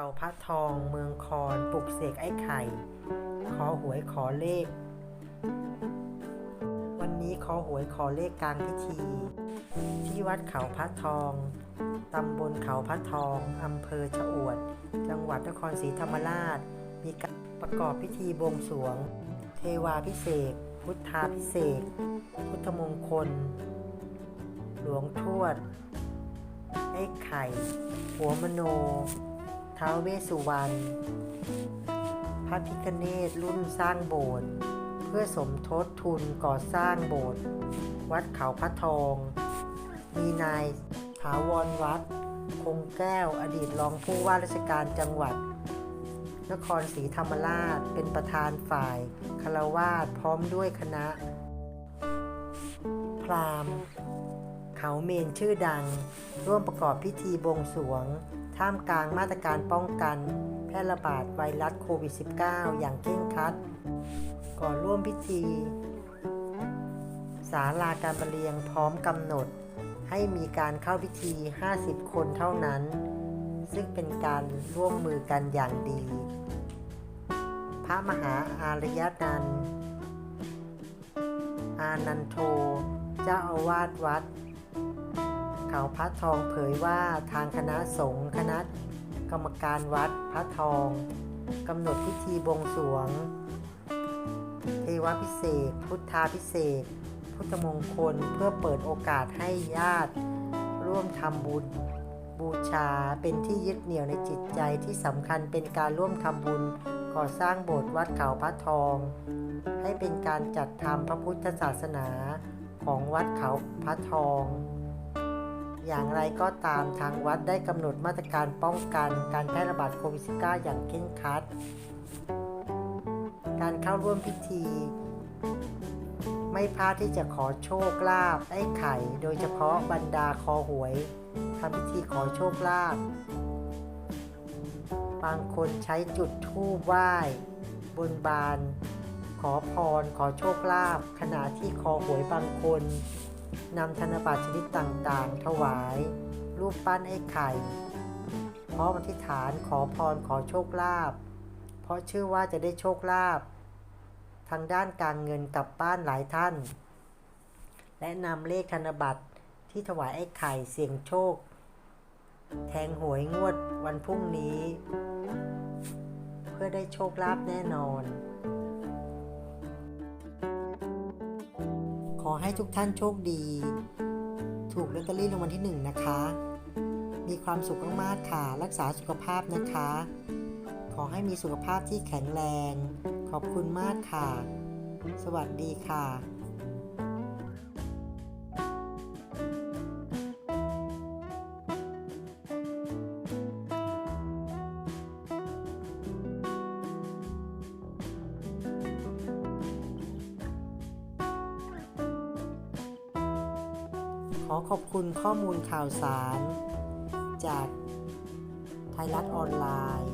เขาพระทองเมืองคอนปลุกเสกไอ้ไข่ ขอหวยขอเลข วันนี้ขอหวยขอเลขกลางพิธี ที่วัดเขาพระทองตำบลเขาพระทองอำเภอชะอวด จังหวัดนครศรีธรรมราช มีการประกอบพิธีบวงสรวง เทวาพิเศษ พุทธาพิเศษ พุทธมงคล หลวงทวด ไอ้ไข่ หัวมโน ท้าวเวสสุวรรณ พระพิคเนตรุ่นสร้างโบสถ์เพื่อสมทบทุนก่อสร้างโบสถ์วัดเขาพระทอง มีนายถาวรวัด คงแก้วอดีตรองผู้ว่าราชการจังหวัด นครศรีธรรมราชเป็นประธานฝ่ายคารวาสพร้อมด้วยคณะ พราหมณ์เขาเมนชื่อดัง ร่วมประกอบพิธีบวงสรวง ท่ามกลางมาตรการป้องกัน แพร่ระบาดไวรัสโควิด -19 อย่างเคร่งครัด ก่อนร่วมพิธีศาลาการประเรียงพร้อมกำหนด ให้มีการเข้าพิธี 50 คนเท่านั้น ซึ่งเป็นการร่วมมือกันอย่างดี พระมหาอารยนันท์อานันโท เจ้าอาวาสวัด เขาพระทองเผยว่าทางคณะสงฆ์คณะกรรมการวัดพระทองกำหนดพิธีบวงสรวง เทวพิเศษ พุทธาพิเศษ พุทธมงคลเพื่อเปิดโอกาสให้ญาติ ร่วมทำบุญบูชาเป็นที่ยึดเหนี่ยวในจิตใจที่สำคัญเป็นการร่วมทำบุญก่อสร้างโบสถ์วัดเขาพระทอง ให้เป็นการจัดทำพระพุทธศาสนาของวัดเขาพระทอง อย่างไรก็ตามทางวัดได้กำหนดมาตรการป้องกันการแพร่ระบาดโควิด -19 อย่างเคร่งครัด การเข้าร่วมพิธี ไม่พลาดที่จะขอโชคลาภไอ้ไข่ โดยเฉพาะบรรดาคอหวยทำพิธีขอโชคลาภบางคนใช้จุดธูปไหว้บนบาน ขอพรขอโชคลาภขณะที่คอหวยบางคน นำธนบัตรชนิดต่างๆ ถวาย รูปปั้นไอ้ไข่เพราะอธิษฐานขอพรขอโชคลาภ เพราะเชื่อว่าจะได้โชคลาภทางด้านการเงินกลับบ้านหลายท่าน และนำเลขธนบัตรที่ถวายไอ้ไข่เสี่ยงโชค แทงหวยงวดวันพรุ่งนี้ เพื่อได้โชคลาภแน่นอน อให้ทุกท่านโชคดี ถูกลอตเตอรี่รางวัลที่หนึ่งนะคะ มีความสุขมากๆค่ะ รักษาสุขภาพนะคะ ขอให้มีสุขภาพที่แข็งแรง ขอบคุณมากค่ะ สวัสดีค่ะ ขอขอบคุณข้อมูลข่าวสาร จากไทยรัฐออนไลน์